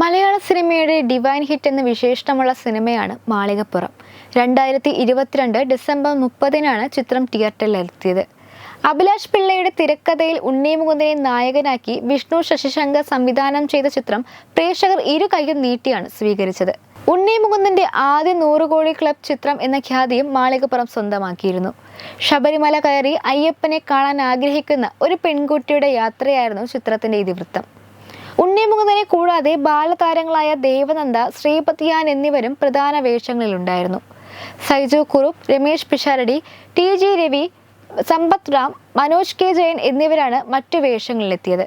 മലയാള സിനിമയുടെ divine hit എന്ന വിശേഷണമുള്ള സിനിമയാണ് മാളികപ്പുറം. രണ്ടായിരത്തി ഇരുപത്തിരണ്ട് ഡിസംബർ മുപ്പതിനാണ് ചിത്രം തിയേറ്ററിലെത്തിയത്. അഭിലാഷ് പിള്ളയുടെ തിരക്കഥയിൽ ഉണ്ണി ഉണ്ണിമുകുന്ദനെ നായകനാക്കി വിഷ്ണു ശശിശങ്കർ സംവിധാനം ചെയ്ത ചിത്രം പ്രേക്ഷകർ ഇരു കൈയും നീട്ടിയാണ് സ്വീകരിച്ചത്. ഉണ്ണി ഉണ്ണിമുകുന്ദന്റെ ആദ്യ നൂറുകോടി ക്ലബ് ചിത്രം എന്ന ഖ്യാതിയും മാളികപ്പുറം സ്വന്തമാക്കിയിരുന്നു. ശബരിമല കയറി അയ്യപ്പനെ കാണാൻ ആഗ്രഹിക്കുന്ന ഒരു പെൺകുട്ടിയുടെ യാത്രയായിരുന്നു ചിത്രത്തിന്റെ ഇതിവൃത്തം. ഉണ്ണിമുകുന്ദനെ കൂടാതെ ബാലതാരങ്ങളായ ദേവനന്ദ ശ്രീപത്യാൻ എന്നിവരും പ്രധാന വേഷങ്ങളിലുണ്ടായിരുന്നു. Saiju Kurup Ramesh Pisharody T G Ravi Sampath Ram Manoj K Jayan എന്നിവരാണ് മറ്റു വേഷങ്ങളിലെത്തിയത്.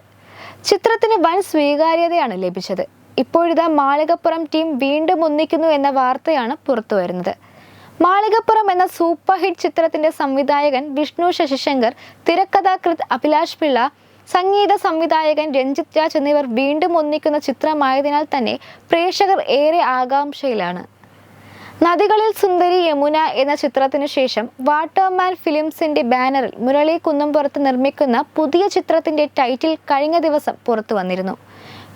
ചിത്രത്തിന് വൻ സ്വീകാര്യതയാണ് ലഭിച്ചത്. ഇപ്പോഴിതാ മാളികപ്പുറം ടീം വീണ്ടും ഒന്നിക്കുന്നു എന്ന വാർത്തയാണ് പുറത്തു വരുന്നത്. മാളികപ്പുറം എന്ന സൂപ്പർ ഹിറ്റ് ചിത്രത്തിന്റെ സംവിധായകൻ വിഷ്ണു ശശിശങ്കർ തിരക്കഥാകൃത് അഭിലാഷ് പിള്ള സംഗീത സംവിധായകൻ രഞ്ജിത് രാജ് എന്നിവർ വീണ്ടും ഒന്നിക്കുന്ന ചിത്രമായതിനാൽ തന്നെ പ്രേക്ഷകർ ഏറെ ആകാംക്ഷയിലാണ്. നദികളിൽ സുന്ദരി യമുന എന്ന ചിത്രത്തിനു ശേഷം വാട്ടർമാൻ ഫിലിംസിന്റെ ബാനറിൽ മുരളി കുന്നംപുറത്ത് നിർമ്മിക്കുന്ന പുതിയ ചിത്രത്തിന്റെ ടൈറ്റിൽ കഴിഞ്ഞ ദിവസം പുറത്തു വന്നിരുന്നു.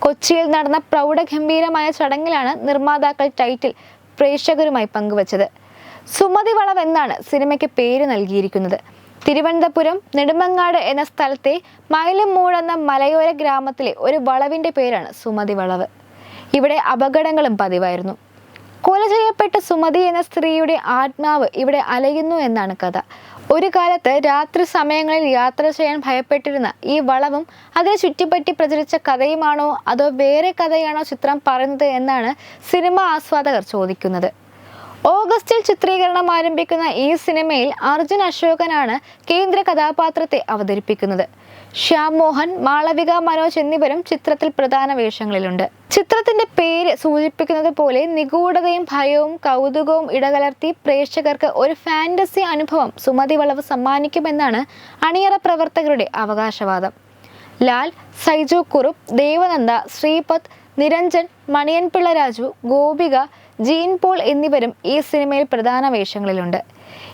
കൊച്ചിയിൽ നടന്ന പ്രൗഢഗംഭീരമായ ചടങ്ങിലാണ് നിർമ്മാതാക്കൾ ടൈറ്റിൽ പ്രേക്ഷകരുമായി പങ്കുവച്ചത്. സുമതി വളവ് എന്നാണ് സിനിമയ്ക്ക് പേര് നൽകിയിരിക്കുന്നത്. തിരുവനന്തപുരം നെടുമങ്ങാട് എന്ന സ്ഥലത്തെ മയിലമൂട് എന്ന മലയോര ഗ്രാമത്തിലെ ഒരു വളവിന്റെ പേരാണ് സുമതി വളവ്. ഇവിടെ അപകടങ്ങളും പതിവായിരുന്നു. കൊല ചെയ്യപ്പെട്ട സുമതി എന്ന സ്ത്രീയുടെ ആത്മാവ് ഇവിടെ അലയുന്നു എന്നാണ് കഥ. ഒരു കാലത്ത് രാത്രി സമയങ്ങളിൽ യാത്ര ചെയ്യാൻ ഭയപ്പെട്ടിരുന്ന ഈ വളവും അതിനെ ചുറ്റിപ്പറ്റി പ്രചരിച്ച കഥയുമാണോ അതോ വേറെ കഥയാണോ ചിത്രം പറയുന്നത് എന്നാണ് സിനിമ ആസ്വാദകർ ചോദിക്കുന്നത്. ഓഗസ്റ്റിൽ ചിത്രീകരണം ആരംഭിക്കുന്ന ഈ സിനിമയിൽ അർജുൻ അശോകനാണ് കേന്ദ്ര കഥാപാത്രത്തെ അവതരിപ്പിക്കുന്നത്. ശ്യാം മോഹൻ മാളവിക മനോജ് എന്നിവരും ചിത്രത്തിൽ പ്രധാന വേഷങ്ങളിലുണ്ട്. ചിത്രത്തിന്റെ പേര് സൂചിപ്പിക്കുന്നത് പോലെ നിഗൂഢതയും ഭയവും കൗതുകവും ഇടകലർത്തി പ്രേക്ഷകർക്ക് ഒരു ഫാന്റസി അനുഭവം സുമതി വളവ് സമ്മാനിക്കുമെന്നാണ് അണിയറ പ്രവർത്തകരുടെ അവകാശവാദം. ലാൽ സൈജു കുറുപ്പ് ദേവനന്ദ ശ്രീപത് നിരഞ്ജൻ മണിയൻപിള്ള രാജു ഗോപിക ജീൻ പോൾ എന്നിവരും ഈ സിനിമയിൽ പ്രധാന വേഷങ്ങളിലുണ്ട്.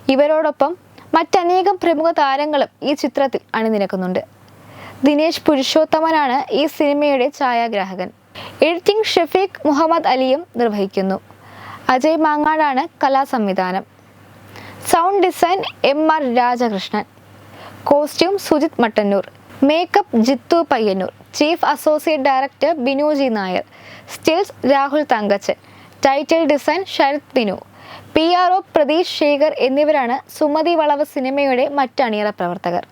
ഇവരോടൊപ്പം മറ്റനേകം പ്രമുഖ താരങ്ങളും ഈ ചിത്രത്തിൽ അണിനിരക്കുന്നുണ്ട്. ദിനേശ് പുരുഷോത്തമനാണ് ഈ സിനിമയുടെ ഛായാഗ്രാഹകൻ. എഡിറ്റിംഗ് ഷെഫീഖ് മുഹമ്മദ് അലിയും നിർവഹിക്കുന്നു. അജയ് മാങ്ങാടാണ് കലാസംവിധാനം. Sound design M R Rajakrishnan. Costume Sujith Mattannur. Makeup Jithu Payyanur. Chief associate director Binuji Nair. Stills Rahul Thankachan. Title design Sarath Binu. P R O Pratheesh Sekhar എന്നിവരാണ് സുമതി വളവ് സിനിമയുടെ മറ്റണിയറ പ്രവർത്തകർ.